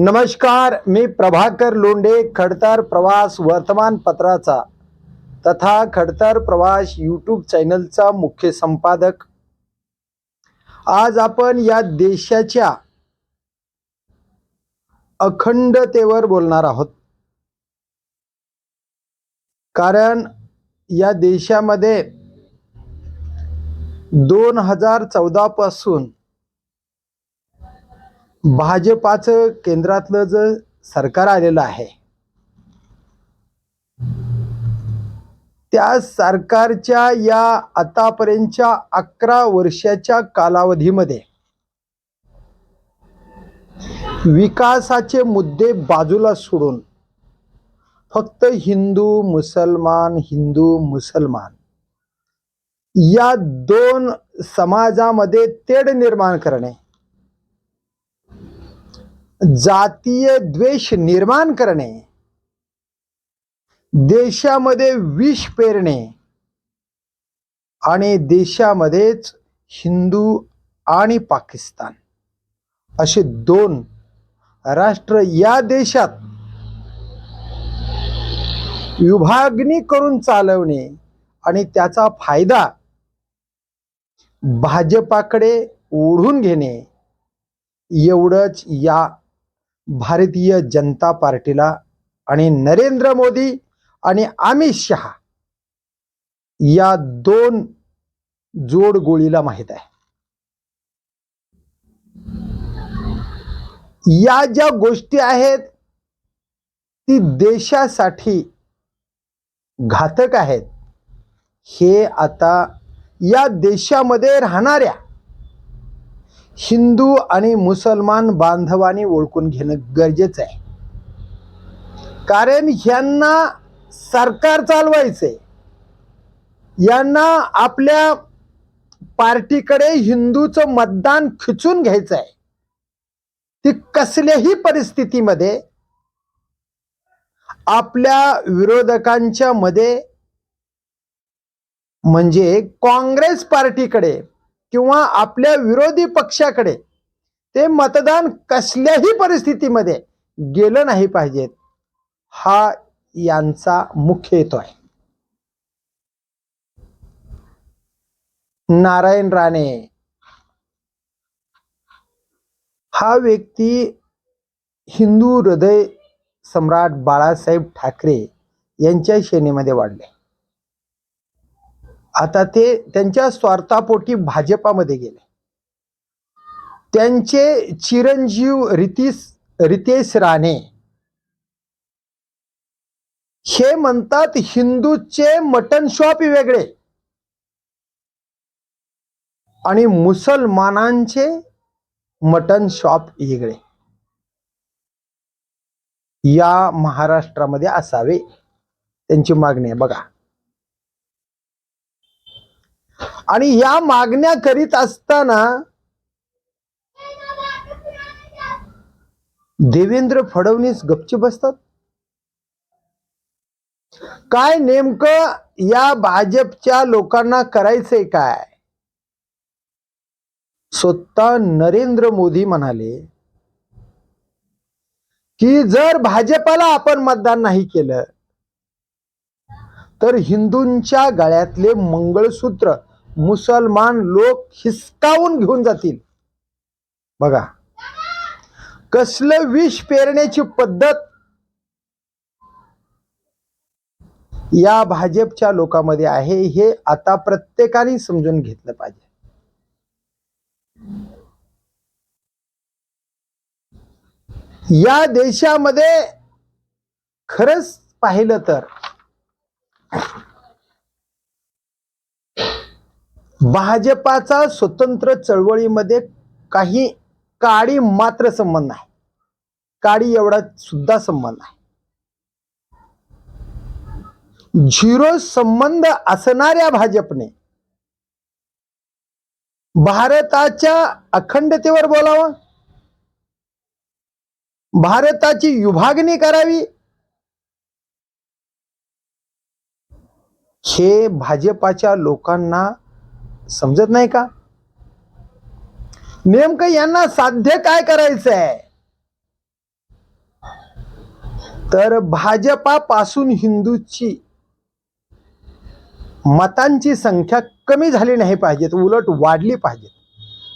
नमस्कार मी प्रभाकर लोंढे खडतर प्रवास वर्तमानपत्राचा तथा खडतर प्रवास यूट्यूब चॅनलचा मुख्य संपादक. आज आपण या देशाच्या अखंडतेवर बोलणार आहोत. कारण या देशामध्ये दोन हजार चौदा पासून भाजपाचं केंद्रातलं जे सरकार आलेलं आहे त्या सरकारच्या या आतापर्यंतच्या अकरा वर्षाच्या कालावधीमध्ये विकासाचे मुद्दे बाजूला सोडून फक्त हिंदू मुसलमान हिंदू मुसलमान या दोन समाजामध्ये तेढ निर्माण करणे जातीय द्वेष निर्माण करणे. देशामध्ये विष पेरणे. आणि देशामध्येच हिंदू आणि पाकिस्तान असे दोन राष्ट्र या देशात विभागणी करून चालवणे आणि त्याचा फायदा भाजपाकडे ओढून घेणे. एवढंच या भारतीय जनता पार्टीला आणि नरेंद्र मोदी आणि अमित शहा या दोन जोड गोळीला माहीत आहे. या ज्या गोष्टी आहेत ती देशासाठी घातक आहेत. हे आता या देशामध्ये राहणाऱ्या हिंदू आणि मुसलमान बांधवांनी ओळखून घेणं गरजेचं आहे. कारण ह्यांना सरकार चालवायचे यांना आपल्या पार्टीकडे हिंदूचं मतदान खिचून घ्यायचं आहे ती कसल्याही परिस्थितीमध्ये आपल्या विरोधकांच्या मध्ये म्हणजे काँग्रेस पार्टीकडे किंवा आपल्या विरोधी पक्षाकडे ते मतदान कसल्याही परिस्थितीमध्ये गेलं नाही पाहिजेत हा यांचा मुख्य हेतू आहे. नारायण राणे हा व्यक्ती हिंदू हृदय सम्राट बाळासाहेब ठाकरे यांच्या श्रेणीमध्ये वाढले आता ते त्यांच्या स्वार्थापोटी भाजपामध्ये गेले. त्यांचे चिरंजीव रितीश रितेश राणे हे म्हणतात हिंदूचे मटन शॉप वेगळे आणि मुसलमानांचे मटन शॉप वेगळे. या महाराष्ट्रामध्ये असावे. त्यांची मागणी आहे. बघा. आणि या मागण्या करीत असताना देवेंद्र फडणवीस गपची बसतात. काय नेमकं या भाजपच्या लोकांना करायचंय काय? स्वतः नरेंद्र मोदी म्हणाले की जर भाजपाला आपण मतदान नाही केलं तर हिंदूंच्या गळ्यातले मंगळसूत्र मुसलमान लोक हिसकावून घेऊन जातील. बघा. कसलं विष पेरण्याची पद्धत या भाजपच्या लोकांमध्ये आहे हे आता प्रत्येकाने समजून घेतलं पाहिजे. या देशामध्ये खरंच पाहिलं तर भाजपाचा स्वतंत्र चळवळीमध्ये काही काडी मात्र संबंध नाही काडी एवढा सुद्धा संबंध नाही झिरो संबंध असणाऱ्या भाजपने भारताच्या अखंडतेवर बोलावं? भारताची विभागणी करावी? हे भाजपाच्या लोकांना समजत नाही का? नेमकं यांना साध्य काय करायचं आहे तर भाजपापासून हिंदूची मतांची संख्या कमी झाली नाही पाहिजेत उलट वाढली पाहिजे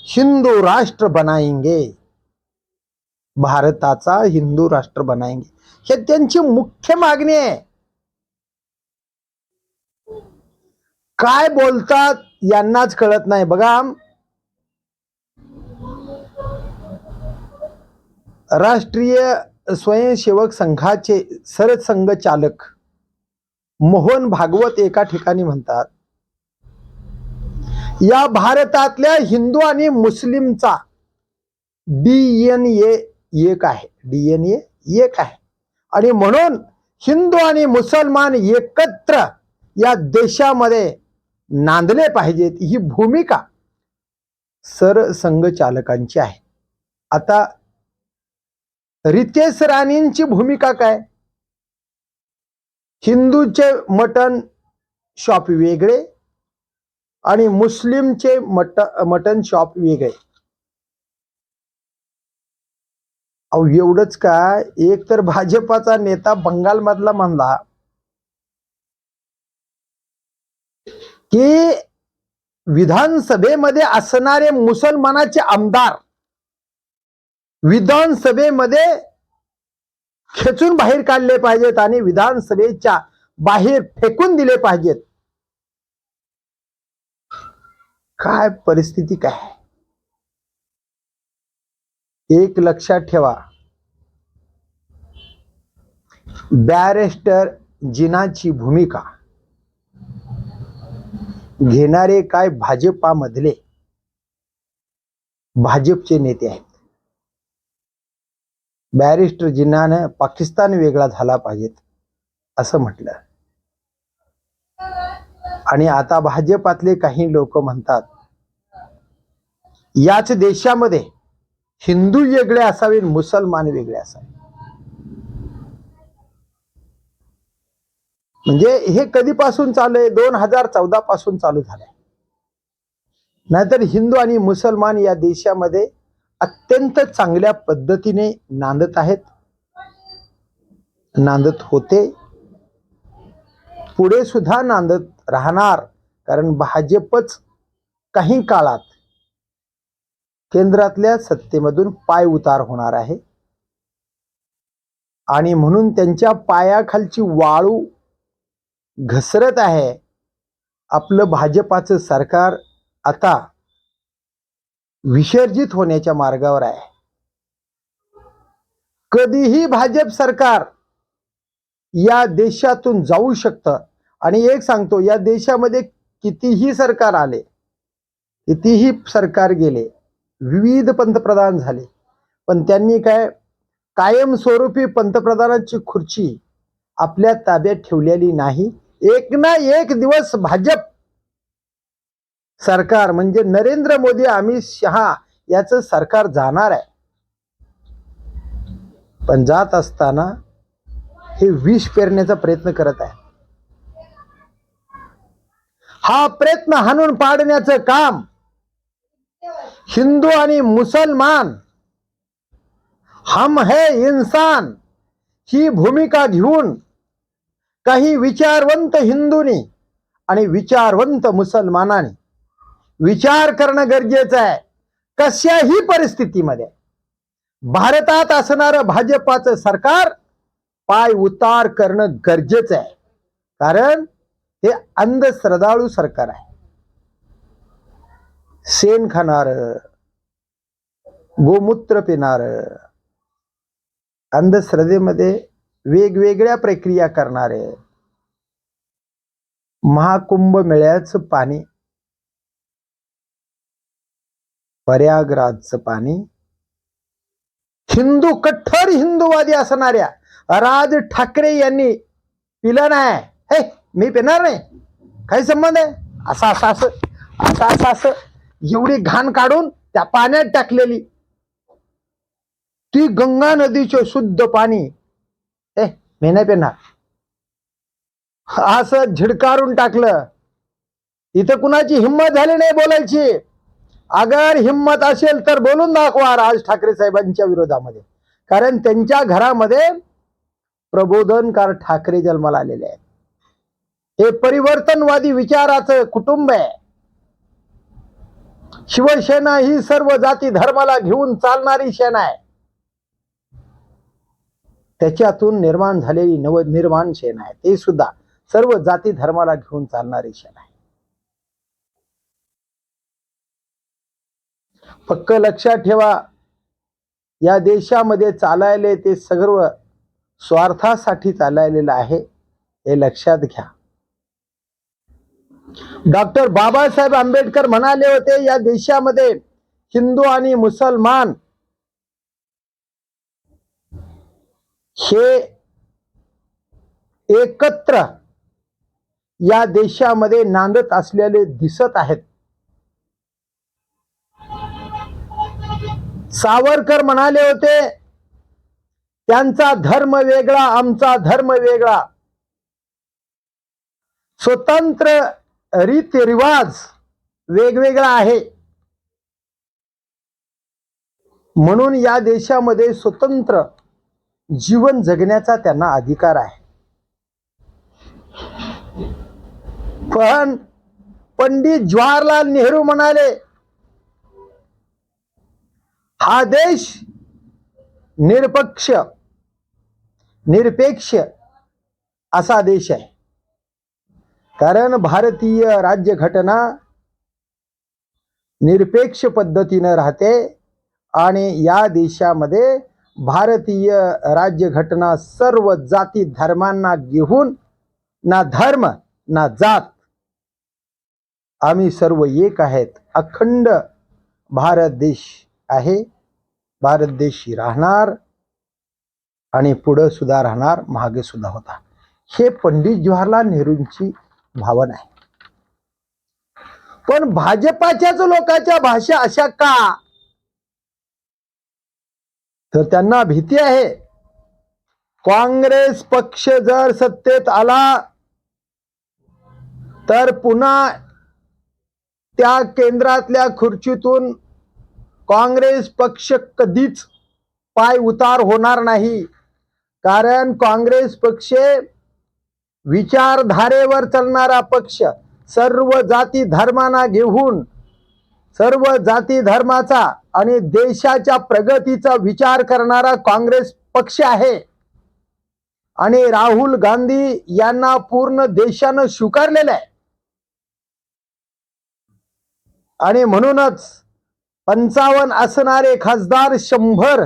हिंदू राष्ट्र बनाएंगे भारताचा हिंदू राष्ट्र बनाएंगे हे त्यांची मुख्य मागणी आहे. काय बोलतात? यांनाच कळत नाही. बघा. राष्ट्रीय स्वयंसेवक संघाचे सरसंघ चालक मोहन भागवत एका ठिकाणी म्हणतात या भारतातल्या हिंदू आणि मुस्लिमचा डीएनए एक आहे. डीएनए एक आहे. आणि म्हणून हिंदू आणि मुसलमान एकत्र या देशामध्ये नांदले पाहिजेत ही भूमिका सरसंघचालकांची आहे. आता रितेश राणींची भूमिका काय? हिंदूचे मटन शॉप वेगळे आणि मुस्लिमचे मट मटन शॉप वेगळे. अहो एवढंच काय? एक तर भाजपाचा नेता बंगालमधला म्हणला की विधानसभेमध्ये असणारे मुसलमानाचे आमदार विधानसभेमध्ये खेचून बाहेर काढले पाहिजेत आणि विधानसभेच्या बाहेर फेकून दिले पाहिजेत. काय परिस्थिती काय? एक लक्षात ठेवा. बॅरिस्टर जिनाची भूमिका घेणारे काय भाजपामधले? भाजपचे नेते आहेत. बॅरिस्टर जिन्हानं पाकिस्तान वेगळा झाला पाहिजेत असं म्हटलं. आणि आता भाजपातले काही लोक म्हणतात याच देशामध्ये हिंदू वेगळे असावे मुसलमान वेगळे असावे म्हणजे हे कधीपासून चालू आहे? दोन हजार चौदा पासून चालू झालंय. नाहीतर हिंदू आणि मुसलमान या देशामध्ये अत्यंत चांगल्या पद्धतीने नांदत आहेत. नांदत होते. पुढे सुद्धा नांदत राहणार. कारण भाजपच काही काळात केंद्रातल्या सत्तेमधून पाय उतार होणार आहे. आणि म्हणून त्यांच्या पायाखालची वाळू घसरत आहे. आपलं भाजपाचं सरकार आता विसर्जित होण्याच्या मार्गावर आहे. कधीही भाजप सरकार या देशातून जाऊ शकतं. आणि एक सांगतो या देशामध्ये कितीही सरकार आले कितीही सरकार गेले विविध पंतप्रधान झाले पण त्यांनी काय कायमस्वरूपी पंतप्रधानाची खुर्ची आपल्या ताब्यात ठेवलेली नाही. एक ना एक दिवस भाजप सरकार म्हणजे नरेंद्र मोदी अमित शहा याचं सरकार जाणार आहे. पण जात असताना हे विष पेरण्याचा प्रयत्न करत आहे. हा प्रयत्न हाणून पाडण्याचं काम हिंदू आणि मुसलमान हम है इंसान ही भूमिका घेऊन काही विचारवंत हिंदूंनी आणि विचारवंत मुसलमानांनी विचार करणं गरजेचं आहे. कशाही परिस्थितीमध्ये भारतात असणारं भाजपाचं सरकार पाय उतार करणं गरजेचं आहे. कारण हे अंधश्रद्धाळू सरकार आहे. शेण खाणार गोमूत्र पिणार अंधश्रद्धेमध्ये वेगवेगळ्या प्रक्रिया करणारे. महाकुंभ मेळ्याचं पाणी. प्रयागराजचं पाणी. हिंदू कठ्ठर हिंदूवादी असणाऱ्या राज ठाकरे यांनी पिलं नाही. हे मी पिणार नाही. काही संबंध आहे? असं असं असं असं असं असं. एवढी घाण काढून त्या पाण्यात टाकलेली. ती गंगा नदीचे शुद्ध पाणी मी नाही पिणार असं झिडकारून टाकलं. इथं कुणाची हिंमत झाली नाही बोलायची. अगर हिंमत असेल तर बोलून दाखवा राज ठाकरे साहेबांच्या विरोधामध्ये. कारण त्यांच्या घरामध्ये प्रबोधनकार ठाकरे जन्माला आलेले आहेत. हे परिवर्तनवादी विचाराचं कुटुंब आहे. शिवसेना ही सर्व जाती धर्माला घेऊन चालणारी सेना आहे. त्याच्यातून निर्माण झालेली नवनिर्माण सेना आहे. ते सुद्धा सर्व जाती धर्माला घेऊन चालणारी सेना आहे. पक्क लक्षात ठेवा या देशामध्ये चालायले ते सर्व स्वार्थासाठी चालायलेलं आहे हे लक्षात घ्या. डॉक्टर बाबासाहेब आंबेडकर म्हणाले होते या देशामध्ये हिंदू आणि मुसलमान हे एकत्र या देशामध्ये नांदत असलेले दिसत आहेत. सावरकर म्हणाले होते त्यांचा धर्म वेगळा आमचा धर्म वेगळा. स्वतंत्र रीतिरिवाज वेगवेगळा आहे. म्हणून या देशामध्ये स्वतंत्र जीवन जगण्याचा त्यांना अधिकार आहे. पण पंडित जवाहरलाल नेहरू म्हणाले हा देश निरपक्ष निरपेक्ष असा देश आहे. कारण भारतीय राज्यघटना निरपेक्ष पद्धतीनं राहते आणि या देशामध्ये भारतीय राज्यघटना सर्व जाती धर्मांना घेऊन ना धर्म ना जात आम्ही सर्व एक आहेत. अखंड भारत देश आहे. भारत देश राहणार आणि पुढं सुद्धा राहणार मागे सुद्धा होता. हे पंडित जवाहरलाल नेहरूंची भावना आहे. पण भाजपाच्याच लोकांच्या भाषा अशा का? तर त्यांना भीती आहे. काँग्रेस पक्ष जर सत्तेत आला तर पुन्हा त्या केंद्रातल्या खुर्चीतून काँग्रेस पक्ष कधीच पाय उतार होणार नाही. कारण काँग्रेस पक्ष विचारधारेवर चालणारा पक्ष सर्व जाती धर्मांना घेऊन सर्व जाती धर्माचा आणि देशाच्या प्रगतीचा विचार करणारा काँग्रेस पक्ष आहे. आणि राहुल गांधी यांना पूर्ण देशानं स्वीकारलेलं आहे. आणि म्हणूनच पंचावन्न असणारे खासदार शंभर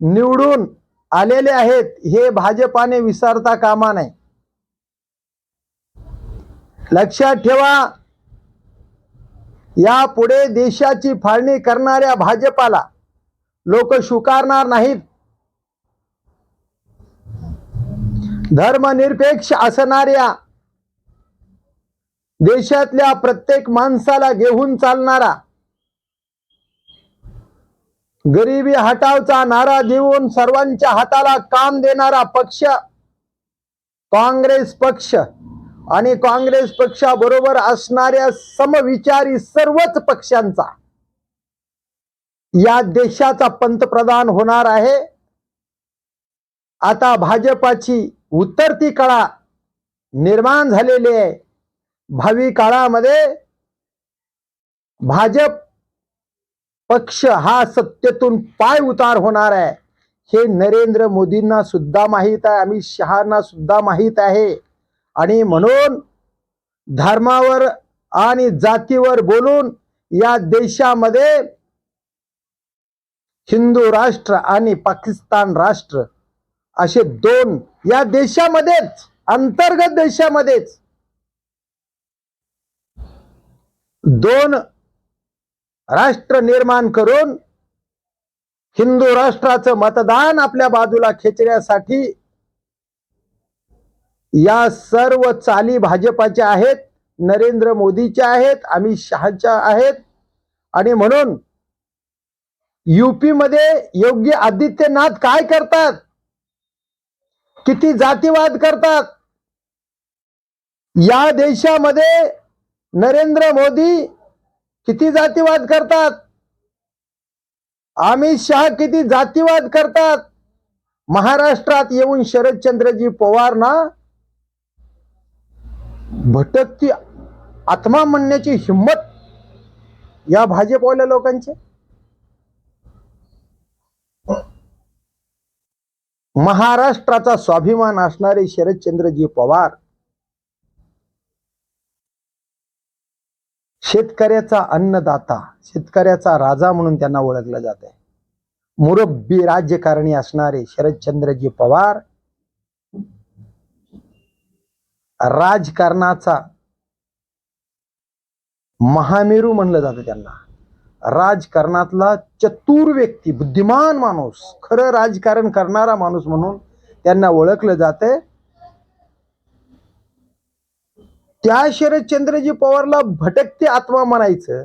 निवडून आलेले आहेत हे भाजपाने विसरता कामा नाही लक्षात ठेवा यापुढे देशाची फाळणी करणाऱ्या भाजपाला लोक स्वीकारणार नाहीत. धर्मनिरपेक्ष असणाऱ्या देशातल्या प्रत्येक माणसाला घेऊन चालणारा गरिबी हटावचा नारा देऊन सर्वांच्या हाताला काम देणारा पक्ष काँग्रेस पक्ष. आणि काँग्रेस पक्षाबरोबर असणाऱ्या समविचारी सर्वच पक्षांचा या देशाचा पंतप्रधान होणार आहे. आता भाजपाची उतरती कळा निर्माण झालेली आहे. भावी काळामध्ये भाजप पक्ष हा सत्तेतून पाय उतार होणार आहे. हे नरेंद्र मोदींना सुद्धा माहीत आहे अमित शहाना सुद्धा माहीत आहे. आणि म्हणून धर्मावर आणि जातीवर बोलून या देशामध्ये हिंदू राष्ट्र आणि पाकिस्तान राष्ट्र असे दोन या देशामध्येच अंतर्गत देशामध्येच दोन राष्ट्र निर्माण करून हिंदू राष्ट्राचं मतदान आपल्या बाजूला खेचण्यासाठी या सर्व चाली भाजपाच्या आहेत नरेंद्र मोदीच्या आहेत अमित शहाच्या आहेत. आणि म्हणून युपीमध्ये योग्य योगी आदित्यनाथ काय करतात? किती जातीवाद करतात? या देशामध्ये नरेंद्र मोदी किती जातीवाद करतात? अमित शहा किती जातीवाद करतात? महाराष्ट्रात येऊन शरदचंद्रजी पवार ना भटकती आत्मा म्हणण्याची हिंमत या भाजपवाल्या लोकांची? महाराष्ट्राचा स्वाभिमान असणारे शरदचंद्रजी पवार शेतकऱ्याचा अन्नदाता शेतकऱ्याचा राजा म्हणून त्यांना ओळखलं जात आहे मुरब्बी राज्यकारणी असणारे शरदचंद्रजी पवार राजकारणाचा महामेरू म्हणलं जातं त्यांना. राजकारणातला चतुर व्यक्ती बुद्धिमान माणूस खरं राजकारण करणारा माणूस म्हणून त्यांना ओळखलं जातंय. त्या शरदचंद्रजी पवारला भटकते आत्मा म्हणायचं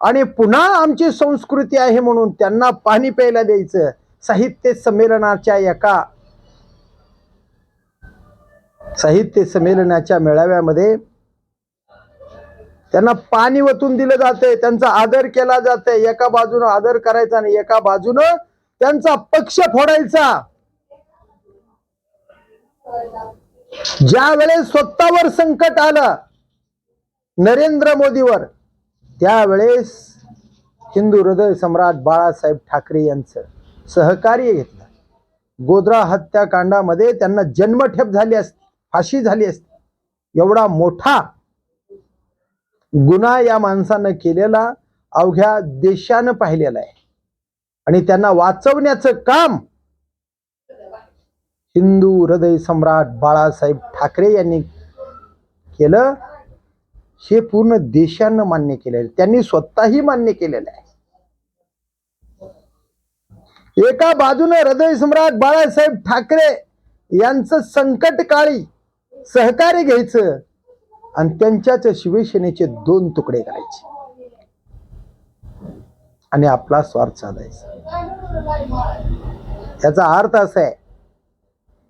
आणि पुन्हा आमची संस्कृती आहे म्हणून त्यांना पाणी प्यायला द्यायचं. साहित्य संमेलनाच्या एका साहित्य संमेलनाच्या मेळाव्यामध्ये त्यांना पाणी वतून दिलं जाते त्यांचा आदर केला जाते एका बाजूनं आदर करायचा आणि एका बाजूनं त्यांचा पक्ष फोडायचा. ज्या वेळेस स्वतःवर संकट आलं नरेंद्र मोदीवर त्यावेळेस हिंदू हृदय सम्राट बाळासाहेब ठाकरे यांचं सहकार्य घेतलं. गोद्रा हत्याकांडामध्ये त्यांना जन्मठेप झाली असती. फाशी झाली असती. एवढा मोठा गुन्हा या माणसानं केलेला अवघ्या देशानं पाहिलेला आहे. आणि त्यांना वाचवण्याचं काम हिंदू हृदय सम्राट बाळासाहेब ठाकरे यांनी केलं. हे पूर्ण देशानं मान्य केलेलं त्यांनी स्वतःही मान्य केलेलं आहे. एका बाजूने हृदय सम्राट बाळासाहेब ठाकरे यांचं संकट काळी सहकार्य घ्यायचं आणि त्यांच्याच शिवसेनेचे दोन तुकडे करायचे. आणि आपला स्वार्थ साधायचा. याचा अर्थ असा आहे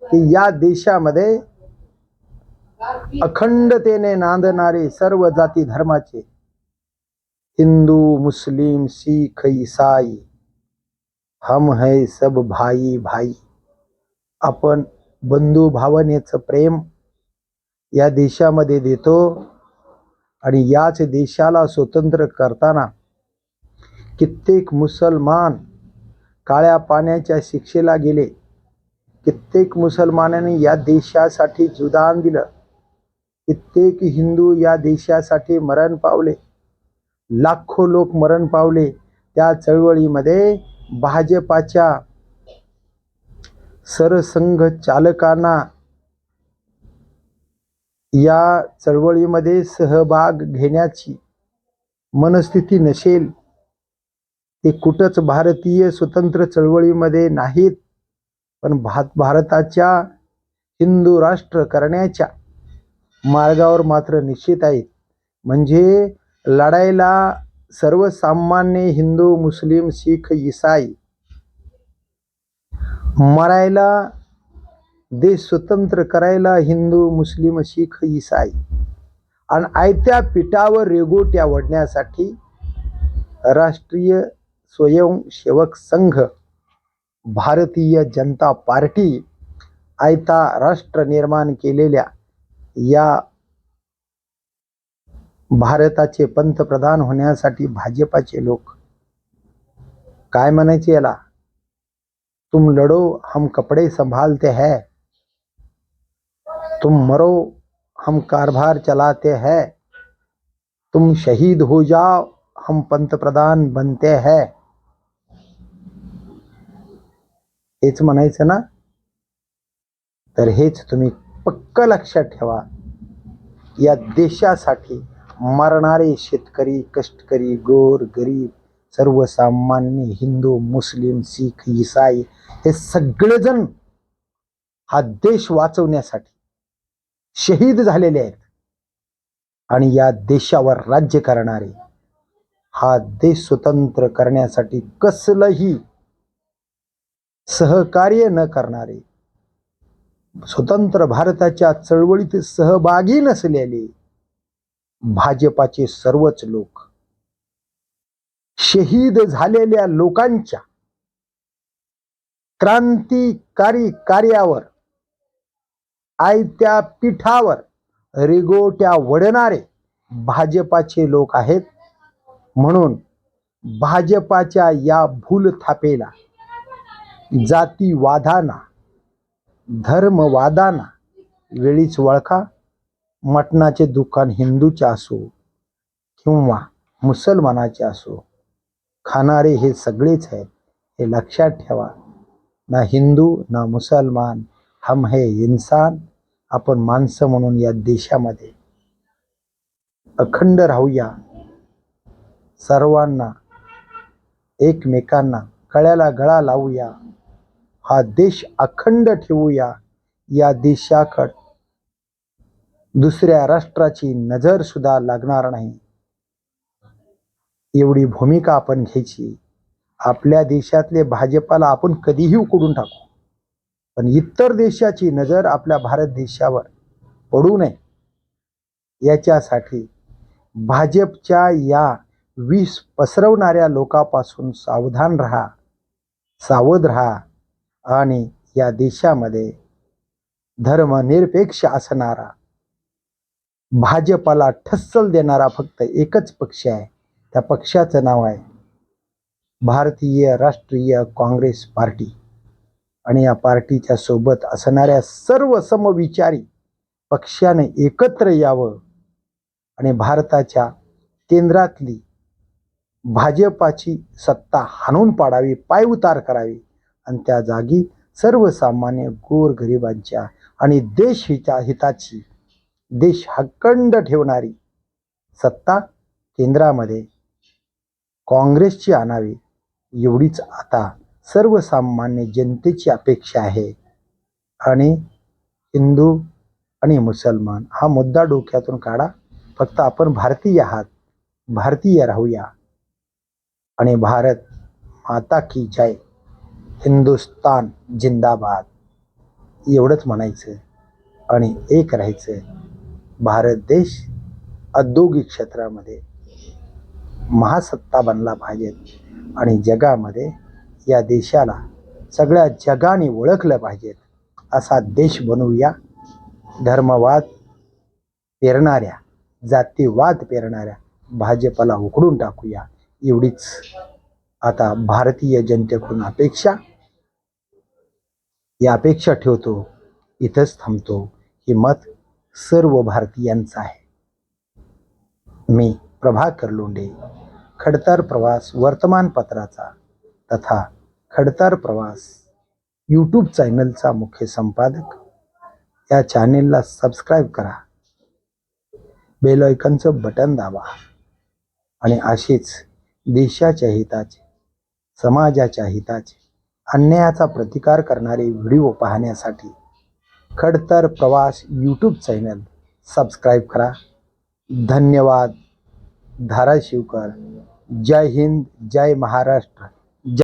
की या देशामध्ये अखंडतेने नांदणारे सर्व जाती धर्माचे हिंदू मुस्लिम सीख ईसाई हम है सब भाई भाई आपण बंधू भावनेचं प्रेम या देशामध्ये देतो आणि याच देशाला स्वतंत्र करताना कित्येक मुसलमान काळ्या पाण्याच्या शिक्षेला गेले. कित्येक मुसलमानांनी या देशासाठी जुदान दिलं. कित्येक हिंदू या देशासाठी मरण पावले. लाखो लोक मरण पावले. त्या चळवळीमध्ये भाजपाच्या सरसंघ चालकांना या चळवळीमध्ये सहभाग घेण्याची मनस्थिती नसेल ते कुठंच भारतीय स्वतंत्र चळवळीमध्ये नाहीत पण भात भारताच्या हिंदू राष्ट्र करण्याच्या मार्गावर मात्र निश्चित आहेत. म्हणजे लढायला सर्वसामान्य हिंदू मुस्लिम शीख ईसाई मरायला देश स्वतंत्र करायला हिंदू मुस्लिम शीख ईसाई आणि आयत्या पिठावर रेगोट्या ओढण्यासाठी राष्ट्रीय स्वयंसेवक संघ भारतीय जनता पार्टी आयता राष्ट्र निर्माण केलेल्या या भारताचे पंतप्रधान होण्यासाठी भाजपाचे लोक. काय म्हणायचे याला? तुम लढो हम कपडे संभालते है. तुम मरो हम कारभार चलाते हैं। तुम शहीद हो जाओ हम पंतप्रधान बनते हैं। हेच म्हणायचं ना? तर हेच तुम्ही पक्क लक्षात ठेवा. या देशासाठी मरणारे शेतकरी कष्टकरी गोर गरीब सर्वसामान्य हिंदू मुस्लिम सिख ईसाई हे सगळेजण हा देश वाचवण्यासाठी शहीद झालेले आहेत. आणि या देशावर राज्य करणारे हा देश स्वतंत्र करण्यासाठी कसलंही सहकार्य न करणारे स्वतंत्र भारताच्या चळवळीत सहभागी नसलेले भाजपाचे सर्वच लोक शहीद झालेल्या लोकांच्या क्रांतिकारी कार्यावर आयत्या पीठावर रेगोट्या वडणारे भाजपाचे लोक आहेत. म्हणून भाजपाच्या या भूल थापेला जातीवादाना धर्मवादाना वेळीच वळखा. मटणाचे दुकान हिंदूचे असो किंवा मुसलमानाचे असो खाणारे हे सगळेच आहेत हे लक्षात ठेवा. ना हिंदू ना मुसलमान हम हे इन्सान आपण माणसं म्हणून या देशामध्ये. अखंड राहूया. सर्वांना एकमेकांना कळ्याला गळा लावूया. हा देश अखंड ठेवूया. या देशाकड दुसऱ्या राष्ट्राची नजर सुद्धा लागणार नाही. एवढी भूमिका आपण घ्यायची. आपल्या देशातले भाजपाला आपण कधीही उकडून टाकू. पण इतर देशाची नजर आपल्या भारत देशावर पडू नये. याच्यासाठी भाजपच्या या विष पसरवणाऱ्या लोकापासून सावधान राहा सावध राहा आणि या देशामध्ये धर्मनिरपेक्ष असणारा भाजपाला ठस्सल देणारा फक्त एकच पक्ष आहे. त्या पक्षाचं नाव आहे भारतीय राष्ट्रीय काँग्रेस पार्टी. आणि या पार्टीच्या सोबत असणाऱ्या सर्व समविचारी पक्षाने एकत्र यावं आणि भारताच्या केंद्रातली भाजपाची सत्ता हाणून पाडावी पायउतार करावी आणि त्या जागी सर्वसामान्य गोरगरिबांच्या आणि देश हिता हिताची देश हक्कंड ठेवणारी सत्ता केंद्रामध्ये काँग्रेसची आणावी एवढीच आता सर्वसामान्य जनतेची अपेक्षा आहे. आणि हिंदू आणि मुसलमान हा मुद्दा डोक्यातून काढा. फक्त आपण भारतीय आहात. भारतीय राहूया. आणि भारत माता की जय. हिंदुस्तान जिंदाबाद. एवढंच म्हणायचं आणि एक राहायचं. भारत देश औद्योगिक क्षेत्रामध्ये महासत्ता बनला पाहिजे. आणि जगामध्ये या देशाला सगळ्या जगाने ओळखलं पाहिजेत असा देश बनवूया. धर्मवाद पेरणाऱ्या जातीवाद पेरणाऱ्या भाजपला उकडून टाकूया. एवढीच आता भारतीय जनतेकडून अपेक्षा. या अपेक्षा ठेवतो इथंच थांबतो. हे मत सर्व भारतीयांचं आहे. मी प्रभाकर लोंढे खडतर प्रवास वर्तमानपत्राचा तथा खडतर प्रवास यूट्यूब चॅनलचा मुख्य संपादक. या चॅनेलला सबस्क्राईब करा. बेलॉयकनचं बटन दाबा. आणि अशीच देशाच्या हिताचे समाजाच्या हिताचे अन्यायाचा प्रतिकार करणारे व्हिडिओ पाहण्यासाठी खडतर प्रवास यूट्यूब चॅनल सबस्क्राईब करा. धन्यवाद. धाराशिवकर. जय हिंद जय महाराष्ट्र.